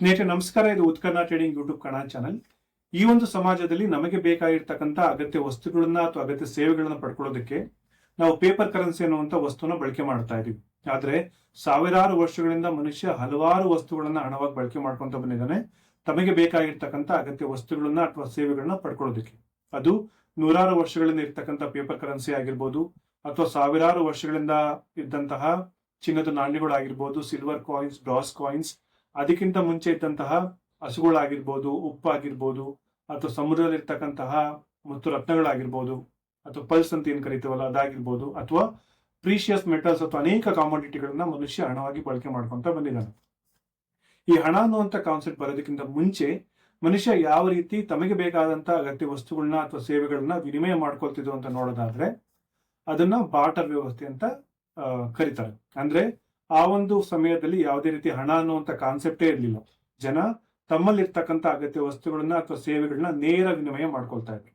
ಸ್ನೇಹಿತರೆ, ನಮಸ್ಕಾರ. ಇದು ಉತ್ಕರ್ಣ ಟ್ರೇಡಿಂಗ್ ಯೂಟ್ಯೂಬ್ ಕನ್ನಡ ಚಾನಲ್. ಈ ಒಂದು ಸಮಾಜದಲ್ಲಿ ನಮಗೆ ಬೇಕಾಗಿರ್ತಕ್ಕಂಥ ಅಗತ್ಯ ವಸ್ತುಗಳನ್ನ ಅಥವಾ ಅಗತ್ಯ ಸೇವೆಗಳನ್ನ ಪಡ್ಕೊಳ್ಳೋದಕ್ಕೆ ನಾವು ಪೇಪರ್ ಕರೆನ್ಸಿ ಅನ್ನುವಂಥ ವಸ್ತುವನ್ನ ಬಳಕೆ ಮಾಡ್ತಾ ಇದೀವಿ. ಆದ್ರೆ ಸಾವಿರಾರು ವರ್ಷಗಳಿಂದ ಮನುಷ್ಯ ಹಲವಾರು ವಸ್ತುಗಳನ್ನ ಹಣವಾಗಿ ಬಳಕೆ ಮಾಡ್ಕೊಂತ ಬಂದಿದ್ದಾನೆ. ತಮಗೆ ಬೇಕಾಗಿರ್ತಕ್ಕಂಥ ಅಗತ್ಯ ವಸ್ತುಗಳನ್ನ ಅಥವಾ ಸೇವೆಗಳನ್ನ ಪಡ್ಕೊಳ್ಳೋದಕ್ಕೆ. ಅದು ನೂರಾರು ವರ್ಷಗಳಿಂದ ಇರ್ತಕ್ಕಂಥ ಪೇಪರ್ ಕರೆನ್ಸಿ ಆಗಿರ್ಬೋದು, ಅಥವಾ ಸಾವಿರಾರು ವರ್ಷಗಳಿಂದ ಇದ್ದಂತಹ ಚಿನ್ನದ ನಾಣ್ಯಗಳಾಗಿರ್ಬೋದು, ಸಿಲ್ವರ್ ಕಾಯಿನ್ಸ್, ಬ್ರಾಸ್ ಕಾಯಿನ್ಸ್ ಅದಕ್ಕಿಂತ ಮುಂಚೆ ಇದ್ದಂತಹ ಹಸುಗಳಾಗಿರ್ಬೋದು, ಉಪ್ಪಾಗಿರ್ಬೋದು, ಅಥವಾ ಸಮುದ್ರದಲ್ಲಿರ್ತಕ್ಕಂತಹ ಮತ್ತು ರತ್ನಗಳಾಗಿರ್ಬೋದು, ಅಥವಾ ಪಲ್ಸ್ ಅಂತ ಏನು ಕರಿತೀವಲ್ಲ ಅದಾಗಿರ್ಬೋದು, ಅಥವಾ ಪ್ರೀಶಿಯಸ್ ಮೆಟಲ್ಸ್ ಅಥವಾ ಅನೇಕ ಕಾಮೋಡಿಟಿಗಳನ್ನ ಮನುಷ್ಯ ಹಣವಾಗಿ ಬಳಕೆ ಮಾಡ್ಕೊಂತ ಬಂದಿದ್ದಾನೆ. ಈ ಹಣ ಅನ್ನುವಂಥ ಕಾನ್ಸೆಪ್ಟ್ ಬರೋದಕ್ಕಿಂತ ಮುಂಚೆ ಮನುಷ್ಯ ಯಾವ ರೀತಿ ತಮಗೆ ಬೇಕಾದಂತ ಅಗತ್ಯ ವಸ್ತುಗಳನ್ನ ಅಥವಾ ಸೇವೆಗಳನ್ನ ವಿನಿಮಯ ಮಾಡ್ಕೊಳ್ತಿದ್ರು ಅಂತ ನೋಡೋದಾದ್ರೆ ಅದನ್ನ ಬಾಟರ್ ವ್ಯವಸ್ಥೆ ಅಂತ ಕರೀತಾರೆ. ಅಂದ್ರೆ ಆ ಒಂದು ಸಮಯದಲ್ಲಿ ಯಾವುದೇ ರೀತಿ ಹಣ ಅನ್ನುವಂಥ ಕಾನ್ಸೆಪ್ಟೇ ಇರಲಿಲ್ಲ. ಜನ ತಮ್ಮಲ್ಲಿರ್ತಕ್ಕಂಥ ಅಗತ್ಯ ವಸ್ತುಗಳನ್ನ ಅಥವಾ ಸೇವೆಗಳನ್ನ ನೇರ ವಿನಿಮಯ ಮಾಡ್ಕೊಳ್ತಾ ಇದ್ರು.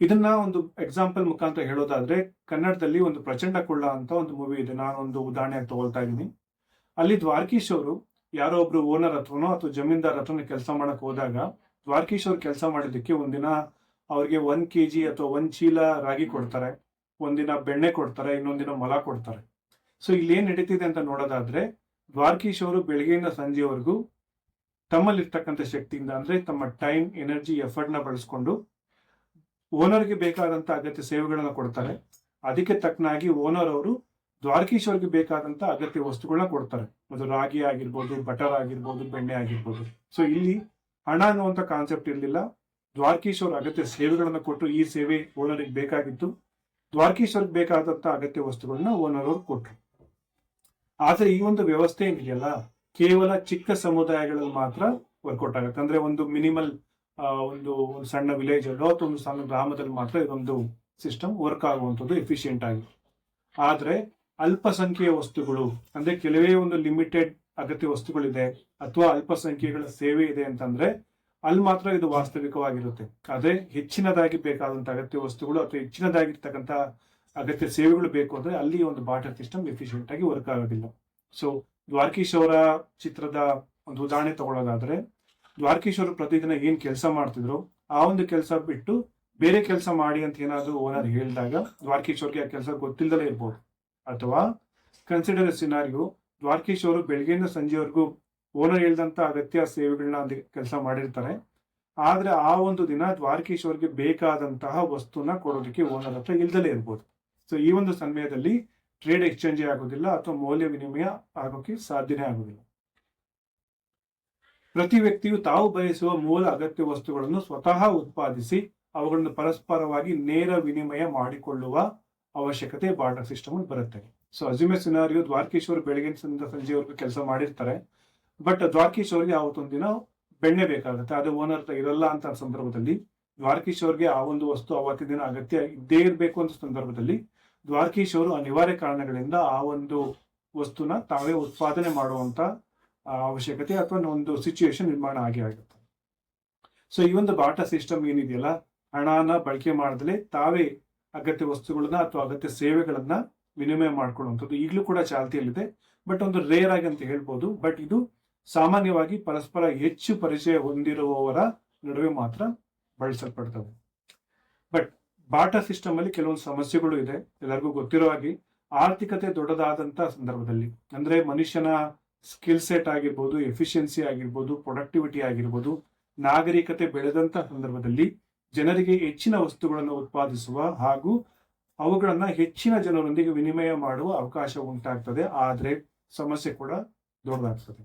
ಇದನ್ನ ಒಂದು ಎಕ್ಸಾಂಪಲ್ ಮುಖಾಂತರ ಹೇಳೋದಾದ್ರೆ, ಕನ್ನಡದಲ್ಲಿ ಒಂದು ಪ್ರಚಂಡ ಕೊಳ್ಳ ಅಂತ ಒಂದು ಮೂವಿ ಇದೆ. ನಾನೊಂದು ಉದಾಹರಣೆ ತಗೊಳ್ತಾ ಇದ್ದೀನಿ. ಅಲ್ಲಿ ದ್ವಾರಕೀಶ್ ಅವರು ಯಾರೋ ಒಬ್ರು ಓನರ್ ಹತ್ರನೋ ಅಥವಾ ಜಮೀನ್ದಾರ್ ಹತ್ರನೋ ಕೆಲಸ ಮಾಡಕ್ ಹೋದಾಗ, ದ್ವಾರಕೀಶ್ ಅವ್ರು ಕೆಲಸ ಮಾಡಿದ್ದಕ್ಕೆ ಒಂದಿನ ಅವ್ರಿಗೆ ಒಂದ್ ಕೆ ಜಿ ಅಥವಾ ಒಂದ್ ಚೀಲ ರಾಗಿ ಕೊಡ್ತಾರೆ, ಒಂದಿನ ಬೆಣ್ಣೆ ಕೊಡ್ತಾರೆ, ಇನ್ನೊಂದಿನ ಮೊಲ ಕೊಡ್ತಾರೆ. ಸೊ ಇಲ್ಲಿ ಏನ್ ನಡೀತಿದೆ ಅಂತ ನೋಡೋದಾದ್ರೆ, ದ್ವಾರಕೀಶ್ ಅವರು ಬೆಳಗ್ಗೆಯಿಂದ ಸಂಜೆವರೆಗೂ ತಮ್ಮಲ್ಲಿರ್ತಕ್ಕಂಥ ಶಕ್ತಿಯಿಂದ ಅಂದ್ರೆ ತಮ್ಮ ಟೈಮ್ ಎನರ್ಜಿ ಎಫರ್ಟ್ನ ಬಳಸ್ಕೊಂಡು ಓನರ್ಗೆ ಬೇಕಾದಂತ ಅಗತ್ಯ ಸೇವೆಗಳನ್ನ ಕೊಡ್ತಾರೆ. ಅದಕ್ಕೆ ತಕ್ಕನಾಗಿ ಓನರ್ ಅವರು ದ್ವಾರಕೀಶ್ ಅವ್ರಿಗೆ ಬೇಕಾದಂತ ಅಗತ್ಯ ವಸ್ತುಗಳನ್ನ ಕೊಡ್ತಾರೆ. ಅದು ರಾಗಿ ಆಗಿರ್ಬೋದು, ಬಟರ್ ಆಗಿರ್ಬೋದು, ಬೆಣ್ಣೆ ಆಗಿರ್ಬೋದು. ಸೊ ಇಲ್ಲಿ ಹಣ ಅನ್ನುವಂಥ ಕಾನ್ಸೆಪ್ಟ್ ಇರಲಿಲ್ಲ. ದ್ವಾರಕೀಶ್ ಅವ್ರ ಅಗತ್ಯ ಸೇವೆಗಳನ್ನ ಕೊಟ್ಟು ಈ ಸೇವೆ ಓನರಿಗೆ ಬೇಕಾಗಿತ್ತು. ದ್ವಾರಕೀಶ್ ಅವ್ರಿಗೆ ಬೇಕಾದಂತ ಅಗತ್ಯ ವಸ್ತುಗಳನ್ನ ಓನರ್ ಅವ್ರು ಕೊಟ್ರು. ಆದ್ರೆ ಈ ಒಂದು ವ್ಯವಸ್ಥೆ ಏನಿದೆಯಲ್ಲ, ಕೇವಲ ಚಿಕ್ಕ ಸಮುದಾಯಗಳಲ್ಲಿ ಮಾತ್ರ ವರ್ಕೌಟ್ ಆಗುತ್ತೆ. ಅಂದ್ರೆ ಒಂದು ಮಿನಿಮಲ್ ಒಂದು ಒಂದು ಸಣ್ಣ ವಿಲೇಜ್ ಅಲ್ಲೋ ಅಥವಾ ಒಂದು ಸಣ್ಣ ಗ್ರಾಮದಲ್ಲಿ ಮಾತ್ರ ಇದೊಂದು ಸಿಸ್ಟಮ್ ವರ್ಕ್ ಆಗುವಂಥದ್ದು ಎಫಿಷಿಯೆಂಟ್ ಆಗಿ. ಆದ್ರೆ ಅಲ್ಪಸಂಖ್ಯೆಯ ವಸ್ತುಗಳು, ಅಂದ್ರೆ ಕೆಲವೇ ಒಂದು ಲಿಮಿಟೆಡ್ ಅಗತ್ಯ ವಸ್ತುಗಳಿದೆ ಅಥವಾ ಅಲ್ಪಸಂಖ್ಯೆಗಳ ಸೇವೆ ಇದೆ ಅಂತಂದ್ರೆ ಅಲ್ಲಿ ಮಾತ್ರ ಇದು ವಾಸ್ತವಿಕವಾಗಿರುತ್ತೆ. ಆದ್ರೆ ಹೆಚ್ಚಿನದಾಗಿ ಬೇಕಾದಂತ ಅಗತ್ಯ ವಸ್ತುಗಳು ಅಥವಾ ಹೆಚ್ಚಿನದಾಗಿರ್ತಕ್ಕಂಥ ಅಗತ್ಯ ಸೇವೆಗಳು ಬೇಕು ಅಂದ್ರೆ ಅಲ್ಲಿ ಒಂದು ಬಾಟರ್ ಸಿಸ್ಟಮ್ ಎಫಿಷಿಯೆಂಟ್ ಆಗಿ ವರ್ಕ್ ಆಗೋದಿಲ್ಲ. ಸೊ ದ್ವಾರಕೀಶ್ ಅವರ ಚಿತ್ರದ ಒಂದು ಉದಾಹರಣೆ ತಗೊಳ್ಳೋದಾದ್ರೆ, ದ್ವಾರಕೀಶ್ ಅವರು ಪ್ರತಿದಿನ ಏನ್ ಕೆಲಸ ಮಾಡ್ತಿದ್ರು, ಆ ಒಂದು ಕೆಲಸ ಬಿಟ್ಟು ಬೇರೆ ಕೆಲಸ ಮಾಡಿ ಅಂತ ಏನಾದ್ರು ಓನರ್ ಹೇಳಿದಾಗ ದ್ವಾರಕೀಶ್ ಅವ್ರಿಗೆ ಆ ಕೆಲಸ ಗೊತ್ತಿಲ್ಲದೇ ಇರ್ಬೋದು. ಅಥವಾ ಕನ್ಸಿಡರ್ ಸಿನಾರಿಯೋ ದ್ವಾರಕೀಶ್ ಅವರು ಬೆಳಗ್ಗೆಯಿಂದ ಸಂಜೆವರೆಗೂ ಓನರ್ ಹೇಳ್ದಂತ ಅಗತ್ಯ ಸೇವೆಗಳನ್ನ ಕೆಲಸ ಮಾಡಿರ್ತಾರೆ. ಆದ್ರೆ ಆ ಒಂದು ದಿನ ದ್ವಾರಕೀಶ್ ಅವ್ರಿಗೆ ಬೇಕಾದಂತಹ ವಸ್ತುನ ಕೊಡೋದಕ್ಕೆ ಓನರ್ ಹತ್ರ ಇಲ್ದಲೇ ಇರ್ಬೋದು. ಸೊ ಈ ಒಂದು ಸಮಯದಲ್ಲಿ ಟ್ರೇಡ್ ಎಕ್ಸ್ಚೇಂಜ್ ಆಗೋದಿಲ್ಲ ಅಥವಾ ಮೌಲ್ಯ ವಿನಿಮಯ ಆಗೋಕೆ ಸಾಧ್ಯನೇ ಆಗೋದಿಲ್ಲ. ಪ್ರತಿ ವ್ಯಕ್ತಿಯು ತಾವು ಬಯಸುವ ಮೂಲ ಅಗತ್ಯ ವಸ್ತುಗಳನ್ನು ಸ್ವತಃ ಉತ್ಪಾದಿಸಿ ಅವುಗಳನ್ನು ಪರಸ್ಪರವಾಗಿ ನೇರ ವಿನಿಮಯ ಮಾಡಿಕೊಳ್ಳುವ ಅವಶ್ಯಕತೆ ಬಾರ್ಡರ್ ಸಿಸ್ಟಮ್ ಬರುತ್ತೆ. ಸೊ ಅಜುಮೆ ಸಿನಾರಿಯೋ ದ್ವಾರಕೇಶ್ವರ್ ಬೆಳಗಿನ ಸಂಜೆವರೆಗೂ ಕೆಲಸ ಮಾಡಿರ್ತಾರೆ. ಬಟ್ ದ್ವಾರಕೀಶ್ ಅವರಿಗೆ ಆವತ್ತೊಂದು ದಿನ ಬೆಣ್ಣೆ ಬೇಕಾಗುತ್ತೆ. ಅದು ಓನರ್ ಇರಲ್ಲ ಅಂತ ಸಂದರ್ಭದಲ್ಲಿ ದ್ವಾರಕೀಶ್ ಆ ಒಂದು ವಸ್ತು ಅವತ್ತಿನ ದಿನ ಅಗತ್ಯ ಇದ್ದೇ ಇರಬೇಕು ಅಂತ ಸಂದರ್ಭದಲ್ಲಿ ದ್ವಾರಕೀಶ್ ಅವರು ಅನಿವಾರ್ಯ ಕಾರಣಗಳಿಂದ ಆ ಒಂದು ವಸ್ತುನ ತಾವೇ ಉತ್ಪಾದನೆ ಮಾಡುವಂತ ಅವಶ್ಯಕತೆ ಅಥವಾ ಒಂದು ಸಿಚುಯೇಷನ್ ನಿರ್ಮಾಣ ಆಗೇ ಆಗುತ್ತೆ. ಸೊ ಈ ಒಂದು ಬಾಟ ಸಿಸ್ಟಮ್ ಏನಿದೆಯಲ್ಲ, ಹಣನ ಬಳಕೆ ಮಾಡದಲೇ ತಾವೇ ಅಗತ್ಯ ವಸ್ತುಗಳನ್ನ ಅಥವಾ ಅಗತ್ಯ ಸೇವೆಗಳನ್ನ ವಿನಿಮಯ ಮಾಡ್ಕೊಳ್ಳುವಂಥದ್ದು. ಈಗಲೂ ಕೂಡ ಚಾಲ್ತಿಯಲ್ಲಿದೆ. ಬಟ್ ಒಂದು ರೇರ್ ಆಗಿ ಅಂತ ಹೇಳ್ಬೋದು. ಬಟ್ ಇದು ಸಾಮಾನ್ಯವಾಗಿ ಪರಸ್ಪರ ಹೆಚ್ಚು ಪರಿಚಯ ಹೊಂದಿರುವವರ ನಡುವೆ ಮಾತ್ರ ಬಳಸಲ್ಪಡ್ತವೆ. ಬಟ್ ಬಾಟಾ ಸಿಸ್ಟಮ್ ಅಲ್ಲಿ ಕೆಲವೊಂದು ಸಮಸ್ಯೆಗಳು ಇದೆ. ಎಲ್ಲರಿಗೂ ಗೊತ್ತಿರೋ ಹಾಗೆ ಆರ್ಥಿಕತೆ ದೊಡ್ಡದಾದಂತ ಸಂದರ್ಭದಲ್ಲಿ. ಅಂದ್ರೆ ಮನುಷ್ಯನ ಸ್ಕಿಲ್ ಸೆಟ್ ಆಗಿರ್ಬೋದು ಎಫಿಷಿಯನ್ಸಿ ಆಗಿರ್ಬೋದು ಪ್ರೊಡಕ್ಟಿವಿಟಿ ಆಗಿರ್ಬೋದು, ನಾಗರಿಕತೆ ಬೆಳೆದಂತ ಸಂದರ್ಭದಲ್ಲಿ ಜನರಿಗೆ ಹೆಚ್ಚಿನ ವಸ್ತುಗಳನ್ನು ಉತ್ಪಾದಿಸುವ ಹಾಗೂ ಅವುಗಳನ್ನ ಹೆಚ್ಚಿನ ಜನರೊಂದಿಗೆ ವಿನಿಮಯ ಮಾಡುವ ಅವಕಾಶ ಉಂಟಾಗ್ತದೆ. ಆದ್ರೆ ಸಮಸ್ಯೆ ಕೂಡ ದೊಡ್ಡದಾಗ್ತದೆ.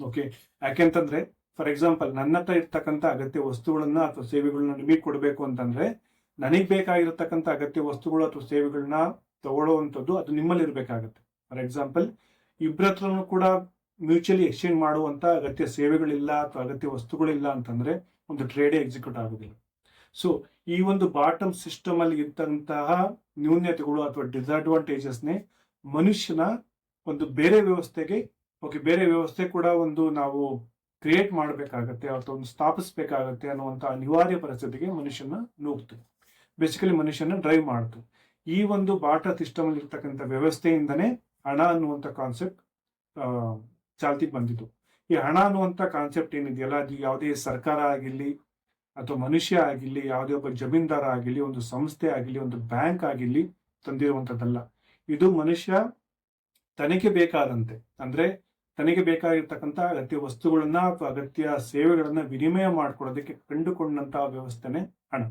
ಓಕೆ ಯಾಕೆಂತಂದ್ರೆ ಫಾರ್ ಎಕ್ಸಾಂಪಲ್ ನನ್ನ ಹತ್ರ ಇರ್ತಕ್ಕಂಥ ಅಗತ್ಯ ವಸ್ತುಗಳನ್ನ ಅಥವಾ ಸೇವೆಗಳನ್ನ ನಿಮಗೆ ಕೊಡಬೇಕು ಅಂತಂದ್ರೆ, ನನಗೆ ಬೇಕಾಗಿರತಕ್ಕಂಥ ಅಗತ್ಯ ವಸ್ತುಗಳು ಅಥವಾ ಸೇವೆಗಳನ್ನ ತಗೊಳ್ಳುವಂಥದ್ದು ಅದು ನಿಮ್ಮಲ್ಲಿ ಇರಬೇಕಾಗತ್ತೆ. ಫಾರ್ ಎಕ್ಸಾಂಪಲ್ ಇಬ್ಬರ ಕೂಡ ಮ್ಯೂಚುವಲಿ ಎಕ್ಸ್ಚೇಂಜ್ ಮಾಡುವಂತ ಅಗತ್ಯ ಸೇವೆಗಳಿಲ್ಲ ಅಥವಾ ಅಗತ್ಯ ವಸ್ತುಗಳಿಲ್ಲ ಅಂತಂದ್ರೆ ಒಂದು ಟ್ರೇಡೇ ಎಕ್ಸಿಕ್ಯೂಟ್ ಆಗೋದಿಲ್ಲ. ಸೊ ಈ ಒಂದು ಬಾಟಮ್ ಸಿಸ್ಟಮ್ ಅಲ್ಲಿ ಇದ್ದಂತಹ ನ್ಯೂನ್ಯತೆಗಳು ಅಥವಾ ಡಿಸ್ಅಡ್ವಾಂಟೇಜಸ್ನೇ ಮನುಷ್ಯನ ಒಂದು ಬೇರೆ ವ್ಯವಸ್ಥೆಗೆ ಓಕೆ ಬೇರೆ ವ್ಯವಸ್ಥೆ ಕೂಡ ಒಂದು ನಾವು ಕ್ರಿಯೇಟ್ ಮಾಡಬೇಕಾಗತ್ತೆ ಅಥವಾ ಒಂದು ಸ್ಥಾಪಿಸಬೇಕಾಗತ್ತೆ ಅನ್ನುವಂಥ ಅನಿವಾರ್ಯ ಪರಿಸ್ಥಿತಿಗೆ ಮನುಷ್ಯನ ನೂಗ್ತು. ಬೇಸಿಕಲಿ ಮನುಷ್ಯನ ಡ್ರೈವ್ ಮಾಡ್ತು. ಈ ಒಂದು ಬಾಟಾ ಸಿಸ್ಟಮ್ ಇರ್ತಕ್ಕಂಥ ವ್ಯವಸ್ಥೆಯಿಂದನೇ ಹಣ ಅನ್ನುವಂಥ ಕಾನ್ಸೆಪ್ಟ್ ಚಾಲ್ತಿಗೆ ಬಂದಿತು ಈ ಹಣ ಅನ್ನುವಂತ ಕಾನ್ಸೆಪ್ಟ್ ಏನಿದೆಯಲ್ಲ, ಅದು ಯಾವುದೇ ಸರ್ಕಾರ ಆಗಿರಲಿ, ಅಥವಾ ಮನುಷ್ಯ ಆಗಿರಲಿ, ಯಾವುದೇ ಒಬ್ಬ ಜಮೀನ್ದಾರ ಆಗಿರಲಿ, ಒಂದು ಸಂಸ್ಥೆ ಆಗಿರಲಿ, ಒಂದು ಬ್ಯಾಂಕ್ ಆಗಿರಲಿ ತಂದಿರುವಂಥದ್ದಲ್ಲ. ಇದು ಮನುಷ್ಯ ತನಗೆ ಬೇಕಾದಂತೆ. ಅಂದ್ರೆ ತನಗೆ ಬೇಕಾಗಿರ್ತಕ್ಕಂಥ ಅಗತ್ಯ ವಸ್ತುಗಳನ್ನ ಅಥವಾ ಅಗತ್ಯ ಸೇವೆಗಳನ್ನ ವಿನಿಮಯ ಮಾಡ್ಕೊಳ್ಳೋದಕ್ಕೆ ಕಂಡುಕೊಂಡಂತಹ ವ್ಯವಸ್ಥೆನೆ ಹಣ.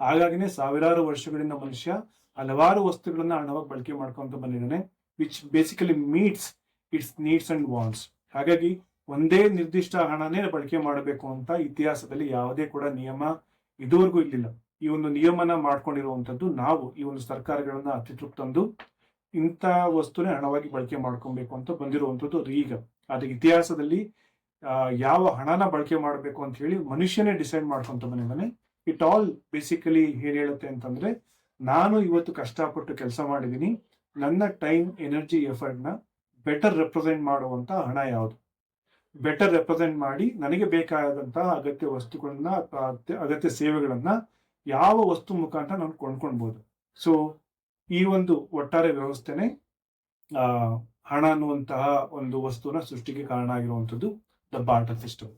ಹಾಗಾಗಿನೇ ಸಾವಿರಾರು ವರ್ಷಗಳಿಂದ ಮನುಷ್ಯ ಹಲವಾರು ವಸ್ತುಗಳನ್ನ ಹಣವಾಗಿ ಬಳಕೆ ಮಾಡ್ಕೊಂತ ಬಂದಿದ್ದಾನೆ which basically meets its needs and wants ಹಾಗಾಗಿ ಒಂದೇ ನಿರ್ದಿಷ್ಟ ಹಣನೇ ಬಳಕೆ ಮಾಡಬೇಕು ಅಂತ ಇತಿಹಾಸದಲ್ಲಿ ಯಾವುದೇ ಕೂಡ ನಿಯಮ ಇದುವರೆಗೂ ಇರಲಿಲ್ಲ ಈ ಒಂದು ನಿಯಮನ ಮಾಡ್ಕೊಂಡಿರುವಂತದ್ದು ನಾವು ಈ ಒಂದು ಸರ್ಕಾರಗಳನ್ನ ಅತಿತೃಪ್ತಂದು ತಂದು ಇಂಥ ವಸ್ತುನೇ ಹಣವಾಗಿ ಬಳಕೆ ಮಾಡ್ಕೊಬೇಕು ಅಂತ ಬಂದಿರುವಂಥದ್ದು ಅದು ಈಗ. ಆದರೆ ಇತಿಹಾಸದಲ್ಲಿ ಯಾವ ಹಣನ ಬಳಕೆ ಮಾಡಬೇಕು ಅಂತ ಹೇಳಿ ಮನುಷ್ಯನೇ ಡಿಸೈಡ್ ಮಾಡ್ಕೊಂತ ಬಂದಿದ್ದಾನೆ ಇಟ್ ಆಲ್ ಬೇಸಿಕಲಿ ಏನ್ ಹೇಳುತ್ತೆ ಅಂತಂದ್ರೆ, ನಾನು ಇವತ್ತು ಕಷ್ಟಪಟ್ಟು ಕೆಲಸ ಮಾಡಿದ್ದೀನಿ. ನನ್ನ ಟೈಮ್, ಎನರ್ಜಿ, ಎಫರ್ಟ್ನ ಬೆಟರ್ ರೆಪ್ರೆಸೆಂಟ್ ಮಾಡುವಂತ ಹಣ ಯಾವುದು? ಬೆಟರ್ ರೆಪ್ರೆಸೆಂಟ್ ಮಾಡಿ ನನಗೆ ಬೇಕಾದಂತಹ ಅಗತ್ಯ ವಸ್ತುಗಳನ್ನ ಅಥವಾ ಅಗತ್ಯ ಸೇವೆಗಳನ್ನ ಯಾವ ವಸ್ತು ಮುಖಾಂತರ ನಾನು ಕೊಂಡ್ಕೊಳ್ಬಹುದು ಸೊ ಈ ಒಂದು ಒಟ್ಟಾರೆ ವ್ಯವಸ್ಥೆನೆ ಹಣ ಅನ್ನುವಂತಹ ಒಂದು ವಸ್ತುವಿನ ಸೃಷ್ಟಿಗೆ ಕಾರಣ ಆಗಿರುವಂತದ್ದು ದ ಬಾರ್ಟರ್ ಸಿಸ್ಟಮ್